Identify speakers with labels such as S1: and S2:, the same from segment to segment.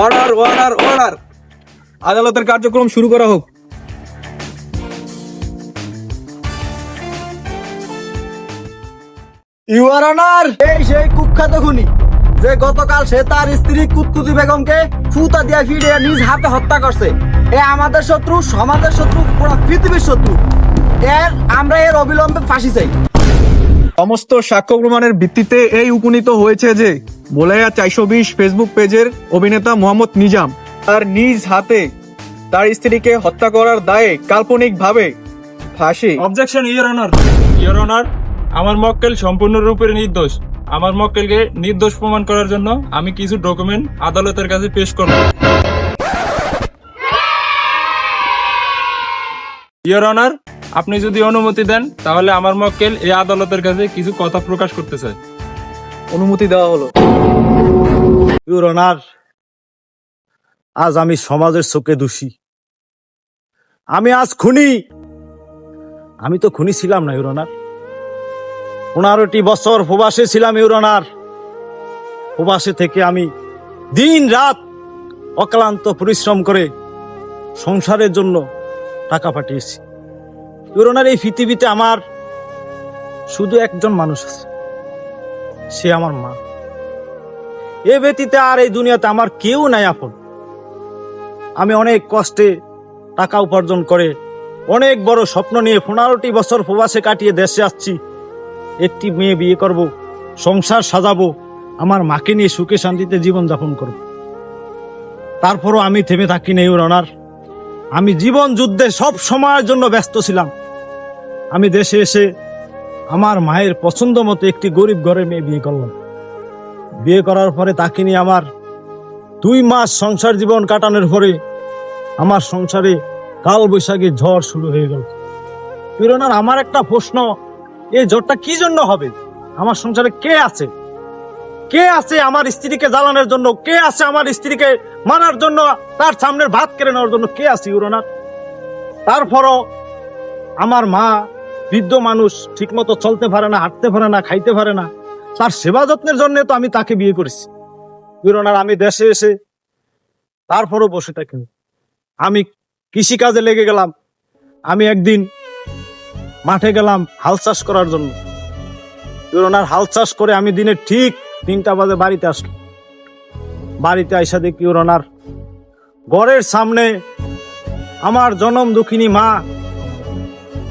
S1: Order order order আদালতের কার্যক্রম শুরু করা হোক।
S2: ইউর অনার এই সেই কুখ্যাত খুনি, যে গতকাল সে তার স্ত্রী কুতকুতি বেগমকে ফুতা দিয়া ফিরিয়ে নিজ হাতে হত্যা করছে। এ আমাদের শত্রু, সমাজের শত্রু, পুরো পৃথিবীর শত্রু। এর, আমরা এর অবিলম্বে ফাঁসি চাই।
S1: সমস্ত সাক্ষ্য প্রমাণের ভিত্তিতে এই উপনীত হয়েছে যে বোলাইয়া চারশো বিশ ফেসবুক পেজের অভিনেতা মোহাম্মদ নিজাম তার নিজ হাতে তার স্ত্রীকে হত্যা করার দায়ে কাল্পনিকভাবে ফাঁসি।
S3: Objection your honour your honour আমার মক্কেল সম্পূর্ণরূপে নির্দোষ। আমার মক্কেলকে নির্দোষ প্রমাণ করার জন্য আমি কিছু ডকুমেন্ট আদালতের কাছে পেশ করব। ইয়োর অনার আপনি যদি অনুমতি দেন, তাহলে আমার মক্কেল এই আদালতের কাছে কিছু কথা প্রকাশ করতে চায়।
S1: অনুমতি দেওয়া হলো।
S2: আজ আমি সমাজের চোখে দোষী। আমি আজ খুনি। আমি তো খুনি ছিলাম না, ইউর অনার। পনেরোটি বছর প্রবাসে ছিলাম, ইউর অনার। প্রবাসে থেকে আমি দিন রাত অক্লান্ত পরিশ্রম করে সংসারের জন্য টাকা পাঠিয়েছি। অনার এই পৃথিবীতে আমার শুধু একজন মানুষ আছে। সে আমার মা। এ ব্যতীতে আর এই দুনিয়াতে আমার কেউ নাই আপন। আমি অনেক কষ্টে টাকা উপার্জন করে অনেক বড় স্বপ্ন নিয়ে পনেরোটি বছর প্রবাসে কাটিয়ে দেশে আসছি। একটি মেয়ে বিয়ে করব, সংসার সাজাবো, আমার মাকে নিয়ে সুখে শান্তিতে জীবন যাপন করব। তারপরও আমি থেমে থাকি নেই অনার। আমি জীবন যুদ্ধে সব সময়ের জন্য ব্যস্ত ছিলাম। আমি দেশে এসে আমার মায়ের পছন্দ মতো একটি গরিব ঘরে মেয়ে বিয়ে করলাম। বিয়ে করার পরে তাকে নিয়ে আমার দুই মাস সংসার জীবন কাটানোর পরে আমার সংসারে কাল বৈশাখী ঝড় শুরু হয়ে গেল। পিরনার, আমার একটা প্রশ্ন এই ঝড়টা কি জন্য হবে? আমার সংসারে কে আছে? কে আছে আমার স্ত্রীকে জ্বালানোর জন্য? কে আছে আমার স্ত্রীকে মানার জন্য? তার সামনের ভাত কেড়ে নেওয়ার জন্য কে আছে ইউরোনার তারপরও আমার মা বৃদ্ধ মানুষ ঠিকমতো চলতে পারে না, হাঁটতে পারে না, খাইতে পারে না, তার সেবা যত্নের জন্য তো আমি তাকে বিয়ে করেছি। বিরোনার আমি দেশে এসে তারপরও বসে থাকি। আমি কৃষিকাজে লেগে গেলাম। আমি একদিন মাঠে গেলাম হাল চাষ করার জন্য। বিরোনার হাল চাষ করে আমি দিনে ঠিক তিনটা বাজে বাড়িতে আসলাম। বাড়িতে আইসা দেখি ওরনার ঘরের সামনে আমার জনম দুঃখিনী মা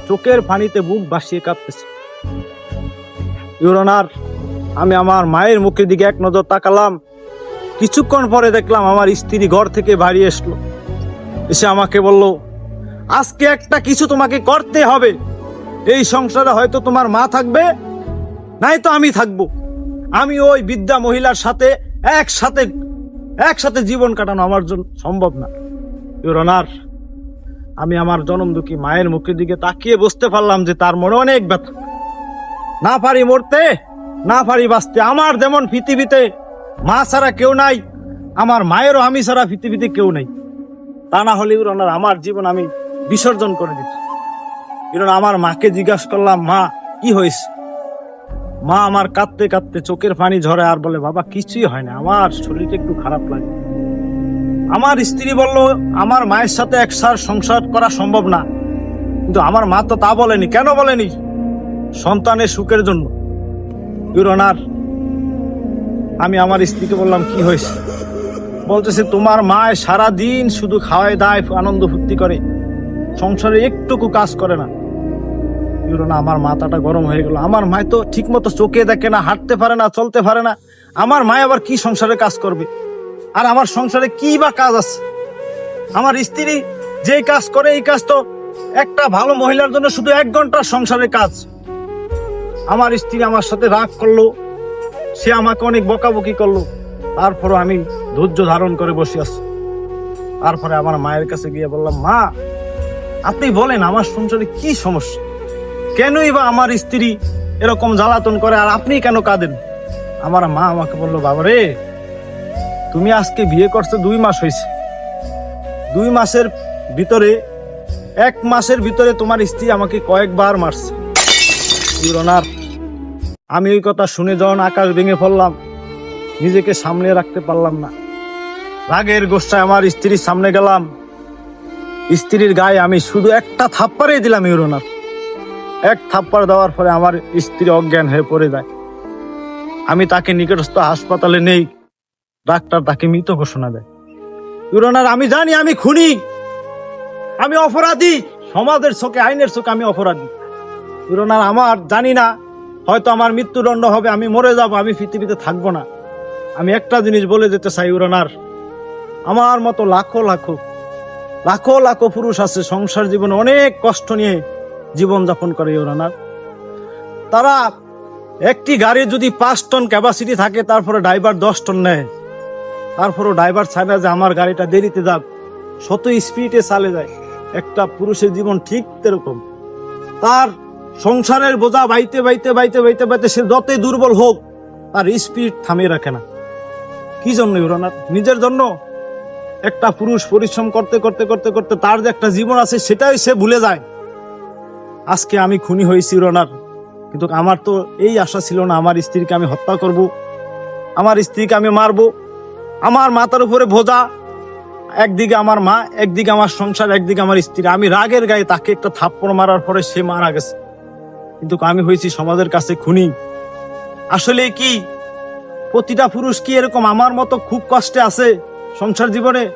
S2: চোখের পানিতে বুক ভাসিয়ে কাঁপতেছে। ইউরোনার আমি আমার মায়ের মুখের দিকে এক নজর তাকালাম। কিছুক্ষণ পরে দেখলাম আমার স্ত্রী ঘর থেকে বাড়ি আসলো এসে আমাকে বলল, আজকে একটা কিছু তোমাকে করতে হবে। এই সংসারে হয়তো তোমার মা থাকবে, নাই তো আমি থাকব। আমি ওই বিদ্যা মহিলার সাথে একসাথে একসাথে জীবন কাটানো আমার জন্য সম্ভব না। ইউরোনার আমি আমার জনম দুঃখী মায়ের মুখের দিকে তাকিয়ে বুঝতে পারলাম যে তার মনে অনেক ব্যথা। না পারি মরতে, না পারি বাঁচতে, আমার যেমন পৃথিবীতে মা ছাড়া কেউ নাই, আমার মায়েরও আমি ছাড়া পৃথিবীতে কেউ নেই। তা না হলে ওনার আমার জীবন আমি বিসর্জন করে দিত কারণ আমার মাকে জিজ্ঞাসা করলাম, মা, কি হয়েছে? মা আমার কাঁদতে কাঁদতে চোখের পানি ঝরে আর বলে, বাবা, কিছুই হয় না, আমার শরীরটা একটু খারাপ লাগে। আমার স্ত্রী বলল, আমার মায়ের সাথে একসার সংসার করা সম্ভব না। কিন্তু আমার মা তো তা বলেনি। কেন বলেনি? সন্তানের সুখের জন্য। ইউরনার আমি আমার স্ত্রীকে বললাম, কি হয়েছে? বলতেছে, তোমার মা সারা দিন শুধু খাওয়ায় দায়, আনন্দ ফুর্তি করে। সংসারে একটুকু কাজ করে না। ইউরোনা আমার মাথাটা গরম হয়ে গেল। আমার মায় তো ঠিক মতো চোখে দেখে না, হাঁটতে পারে না, চলতে পারে না। আমার মায় আবার কি সংসারে কাজ করবে? আর আমার সংসারে কি বা কাজ আছে? আমার স্ত্রী যেই কাজ করে, এই কাজ তো একটা ভালো মহিলার জন্য শুধু এক ঘণ্টার সংসারের কাজ। আমার স্ত্রী আমার সাথে রাগ করল, সে আমাকে অনেক বকাবকি করল। তারপরে আমি ধৈর্য ধারণ করে বসে আছি। তারপরে আমার মায়ের কাছে গিয়ে বললাম, মা, আপনি বলেন আমার সংসারে কি সমস্যা? কেনই বা আমার স্ত্রী এরকম জ্বালাতন করে আর আপনি কেন কাঁদেন? আমার মা আমাকে বলল বাবা রে তুমি আজকে বিয়ে করছ দুই মাস হয়েছে দুই মাসের ভিতরে, এক মাসের ভিতরে তোমার স্ত্রী আমাকে কয়েকবার মারছে। ইউরোনার আমি ওই কথা শুনে যখন আকাশ ভেঙে পড়লাম, নিজেকে সামলে রাখতে পারলাম না। রাগের গোষ্ঠায় আমার স্ত্রীর সামনে গেলাম। স্ত্রীর গায়ে আমি শুধু একটা থাপ্পাড়ে দিলাম ইউরোনার এক থাপ্পার দেওয়ার পরে আমার স্ত্রী অজ্ঞান হয়ে পড়ে যায়। আমি তাকে নিকটস্থ হাসপাতালে নেই। ডাক্তার তাকে মৃত ঘোষণা দেয়। ইউরোনার, আমি জানি, আমি খুনি। আমি অপরাধী। সমাজের চোখে আইনের চোখে আমি অপরাধী। ইউরোনার, আমার জানি না, হয়তো আমার মৃত্যুদণ্ড হবে, আমি মরে যাব, আমি পৃথিবীতে থাকব না। আমি একটা জিনিস বলে যেতে চাই, ইউরোনার, আমার মতো লাখো লাখো লাখো লাখো পুরুষ আছে সংসার জীবনে অনেক কষ্ট নিয়ে জীবন যাপন করে ইউরোনার। তারা একটি গাড়ি যদি পাঁচ টন ক্যাপাসিটি থাকে, তারপরে ড্রাইভার দশ টন নেয়। তারপরেও ড্রাইভার চায় না যে আমার গাড়িটা দেরিতে যাক শত স্পিডে চালে যায়। একটা পুরুষের জীবন ঠিক এরকম তার সংসারের বোঝা বাইতে বাইতে বাইতে বাইতে বাইতে সে যতই দুর্বল হোক, তার স্পিড থামিয়ে রাখে না। কি জন্য ইউরোনার নিজের জন্য? একটা পুরুষ পরিশ্রম করতে করতে করতে করতে তার যে একটা জীবন আছে, সেটাই সে ভুলে যায়। আজকে আমি খুনি হয়েছি ইউরোনার কিন্তু আমার তো এই আশা ছিল না, আমার স্ত্রীকে আমি হত্যা করব, আমার স্ত্রীকে আমি মারবো। আমার মাথার উপরে ভোজা, একদিকে আমার মা, একদিকে আমার সংসার, একদিকে আমার স্ত্রী। আমি রাগের গায়ে তাকে একটা থাপ্পড় মারার পরে সে মারা গেছে। কিন্তু আমি হয়েছি সমাজের কাছে খুনি। আসলে কি? প্রতিটা পুরুষ কি এরকম আমার মতো খুব কষ্টে আছে সংসার জীবনে?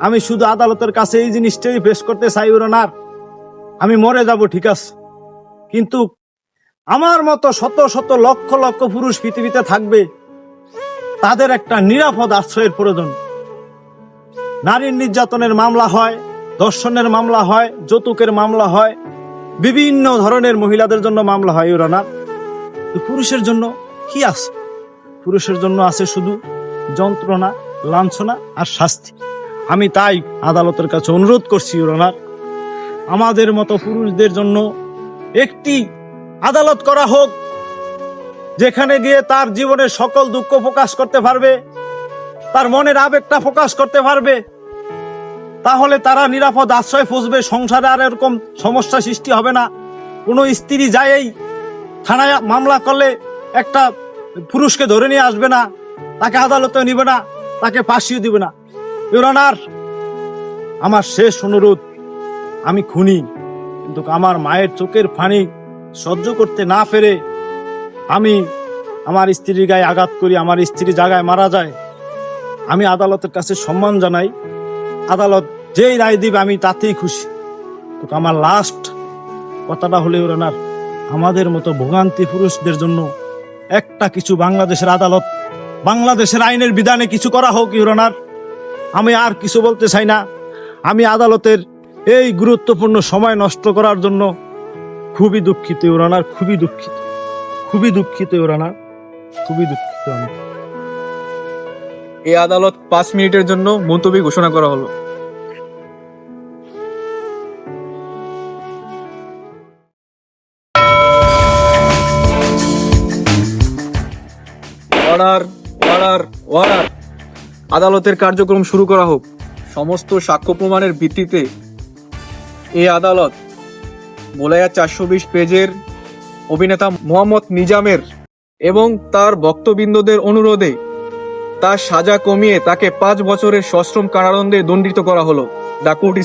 S2: আমি শুধু আদালতের কাছে এই জিনিসটাই পেশ করতে চাই ওনার আমি মরে যাব, ঠিক আছে? কিন্তু আমার মতো শত শত লক্ষ লক্ষ পুরুষ পৃথিবীতে থাকবে তাদের একটা নিরাপদ আশ্রয়ের প্রয়োজন। নারীর নির্যাতনের মামলা হয়, ধর্ষণের মামলা হয়, যৌতুকের মামলা হয়, বিভিন্ন ধরনের মহিলাদের জন্য মামলা হয় ওরা পুরুষের জন্য কি আছে? পুরুষের জন্য আছে শুধু যন্ত্রণা, লাঞ্ছনা আর শাস্তি। আমি তাই আদালতের কাছে অনুরোধ করছি ওনার আমাদের মতো পুরুষদের জন্য একটি আদালত করা হোক যেখানে গিয়ে তার জীবনের সকল দুঃখ প্রকাশ করতে পারবে, তার মনের আবেগটা প্রকাশ করতে পারবে, তাহলে তারা নিরাপদ আশ্রয় খুঁজবে, সংসারে আর এরকম সমস্যা সৃষ্টি হবে না। কোনো স্ত্রী যায়ই থানায় মামলা করলে একটা পুরুষকে ধরে নিয়ে আসবে না, তাকে আদালতে নিবে না, তাকে ফাঁসিও দিবে না। ইউরানার আমার শেষ অনুরোধ, আমি খুনি, কিন্তু আমার মায়ের চোখের ফানি সহ্য করতে না পেরে আমি আমার স্ত্রীর গায়ে আঘাত করি, আমার স্ত্রী জায়গায় মারা যায়। আমি আদালতের কাছে সম্মান জানাই। আদালত যেই রায় দিবে, আমি তাতেই খুশি। কিন্তু আমার লাস্ট কথাটা হলে ওরানার আমাদের মতো ভোগান্তি পুরুষদের জন্য একটা কিছু বাংলাদেশের আদালত, বাংলাদেশের আইনের বিধানে কিছু করা হোক ইউরানার আমি আর কিছু বলতে চাই না। আমি আদালতের এই গুরুত্বপূর্ণ সময় নষ্ট করার জন্য খুবই দুঃখিত ইউরানার খুবই দুঃখিত। খুবই দুঃখিত ইউরানার খুবই দুঃখিত আমি।
S1: এই আদালত পাঁচ মিনিটের জন্য মুলতবি ঘোষণা করা হলো। অর্ডার অর্ডার অর্ডার আদালতের কার্যক্রম শুরু করা হোক। সমস্ত সাক্ষ্য প্রমাণের ভিত্তিতে এই আদালত বোলাইয়া চারশো বিশ পেজের অভিনেতা মোহাম্মদ নিজামের এবং তার ভক্তবৃন্দদের অনুরোধে তার সাজা কমিয়ে তাকে পাঁচ বছরের সশ্রম কারাদণ্ডে দণ্ডিত করা হলো। The court